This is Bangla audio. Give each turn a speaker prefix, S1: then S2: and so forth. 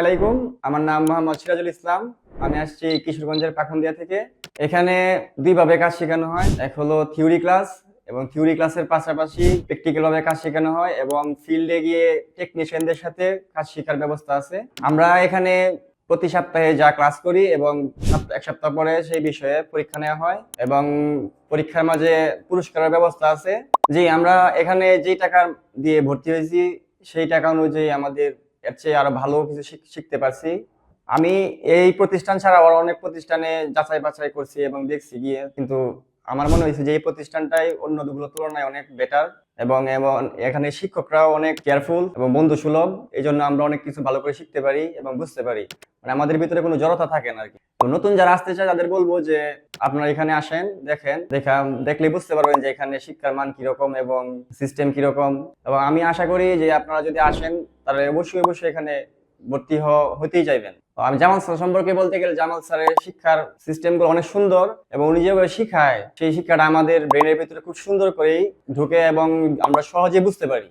S1: আলাইকুম। আমার নাম মোহাম্মদ সিরাজুল ইসলাম। আমি আসছি কিশোরগঞ্জের পাখন্দিয়া থেকে। এখানে দুইভাবে কাজ শেখানো হয়। এক হলো থিওরি ক্লাস এবং থিওরি ক্লাসের পাশাপাশি প্র্যাকটিক্যাল ভাবে কাজ শেখানো হয় এবং ফিল্ডে গিয়ে টেকনিশিয়ানদের সাথে কাজ শেখার ব্যবস্থা আছে। আমরা এখানে প্রতি সপ্তাহে যা ক্লাস করি এবং এক সপ্তাহ পরে সেই বিষয়ে পরীক্ষা নেওয়া হয় এবং পরীক্ষার মাঝে পুরস্কারের ব্যবস্থা আছে। জি, আমরা এখানে যে টাকা দিয়ে ভর্তি হয়েছি, সেই টাকা অনুযায়ী আমাদের এর চেয়ে আরও ভালো কিছু শিখ- শিখতে পারছি। আমি এই প্রতিষ্ঠান ছাড়া আরও অনেক প্রতিষ্ঠানে যাচাই বাছাই করছি এবং দেখছি গিয়ে, কিন্তু আমার মনে হয়েছে যে এই প্রতিষ্ঠানটাই অন্যগুলোর তুলনায় অনেক বেটার এবং এবং এখানে শিক্ষকরাও অনেক কেয়ারফুল এবং বন্ধু সুলভ এই জন্য আমরা অনেক কিছু ভালো করে শিখতে পারি এবং বুঝতে পারি। মানে আমাদের ভিতরে কোনো জড়তা থাকে না আর কি। নতুন যারা আসতে চায় তাদের বলব যে আপনারা এখানে আসেন, দেখেন দেখা দেখলে বুঝতে পারবেন যে এখানে শিক্ষার মান কীরকম এবং সিস্টেম কীরকম। এবং আমি আশা করি যে আপনারা যদি আসেন, তাহলে অবশ্যই অবশ্যই এখানে ভর্তি হতেই চাইবেন। আমি জামাল স্যার সম্পর্কে বলতে গেলে জামাল স্যারের শিক্ষার সিস্টেমগুলো অনেক সুন্দর এবং উনি যেভাবে শিখায়, সেই শিক্ষাটা আমাদের ব্রেনের ভিতরে খুব সুন্দর করেই ঢুকে এবং আমরা সহজে বুঝতে পারি।